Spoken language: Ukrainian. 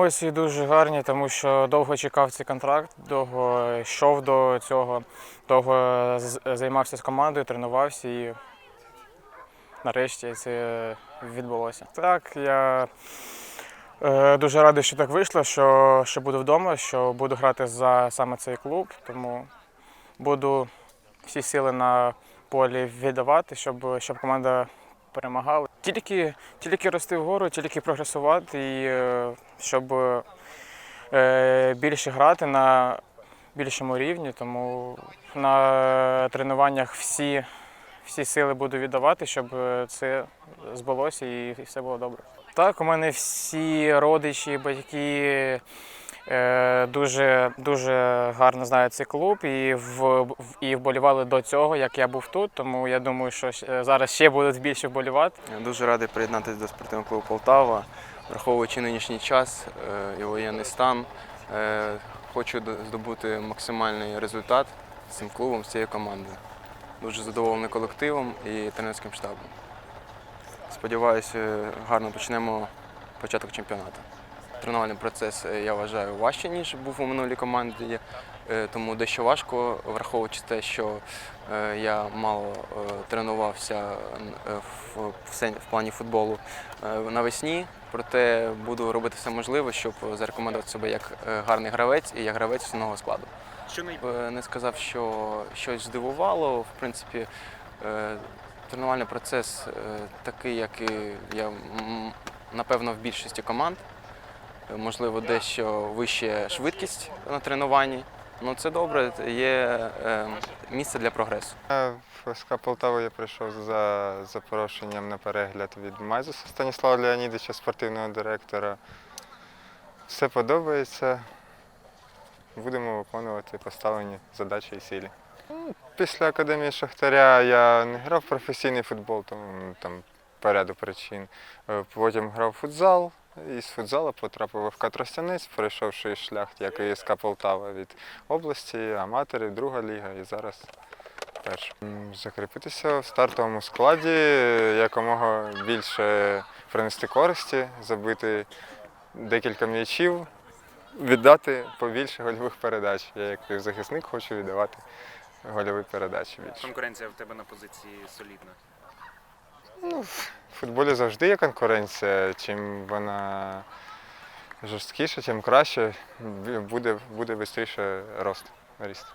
Емоції дуже гарні, тому що довго чекав цей контракт, довго йшов до цього, довго займався з командою, тренувався і нарешті це відбулося. Так, я е, дуже радий, що так вийшло, що, що буду вдома, що буду грати за саме цей клуб, тому буду всі сили на полі віддавати, щоб, щоб команда перемагала. Тільки, тільки рости вгору, тільки прогресувати і е, щоб е, більше грати на більшому рівні. Тому на тренуваннях всі, всі сили буду віддавати, щоб е, це збулося і все було добре. Так, у мене всі родичі, батьки дуже, дуже гарно знають цей клуб і, в, і вболівали до цього, як я був тут. Тому я думаю, що зараз ще будуть більше вболівати. Я Дуже радий приєднатися до спортивного клубу Полтава, враховуючи нинішній час е, і воєнний стан. е, Хочу здобути максимальний результат з цим клубом, з цією командою. Дуже задоволений колективом і тренерським штабом. Сподіваюся, е, гарно почнемо початок чемпіонату. Тренувальний процес е, я вважаю важче, ніж був у минулій команді, е, тому дещо важко, враховуючи те, що е, я мало тренувався в, плані футболу навесні, проте буду робити все можливе, щоб зарекомендувати себе як гарний гравець і як гравець основного складу. Що Не сказав, що щось здивувало. В принципі, тренувальний процес такий, як і я напевно в більшості команд. Можливо, дещо вища швидкість на тренуванні. Ну це добре, є е, місце для прогресу. В СК Полтаву я прийшов за запрошенням на перегляд від Майзуса Станіслава Леонідовича, спортивного директора. Все подобається. Будемо виконувати поставлені задачі і цілі. Ну, Після академії Шахтаря я не грав професійний футбол, тому ну, там по ряду причин. Е, Потім грав футзал. І з футзалу потрапив в ФК Тростянець, пройшовши шлях, як і СК Полтава від області, аматорів, друга ліга і зараз перша. Закріпитися в стартовому складі, якомога більше принести користі, забити декілька м'ячів, віддати побільше гольових передач. Я як захисник хочу віддавати гольові передачі більше. конкуренція в тебе на позиції солідна? Ну, в футболі завжди є конкуренція. Чим вона жорсткіша, тим краще, буде, буде швидше рост. ріст.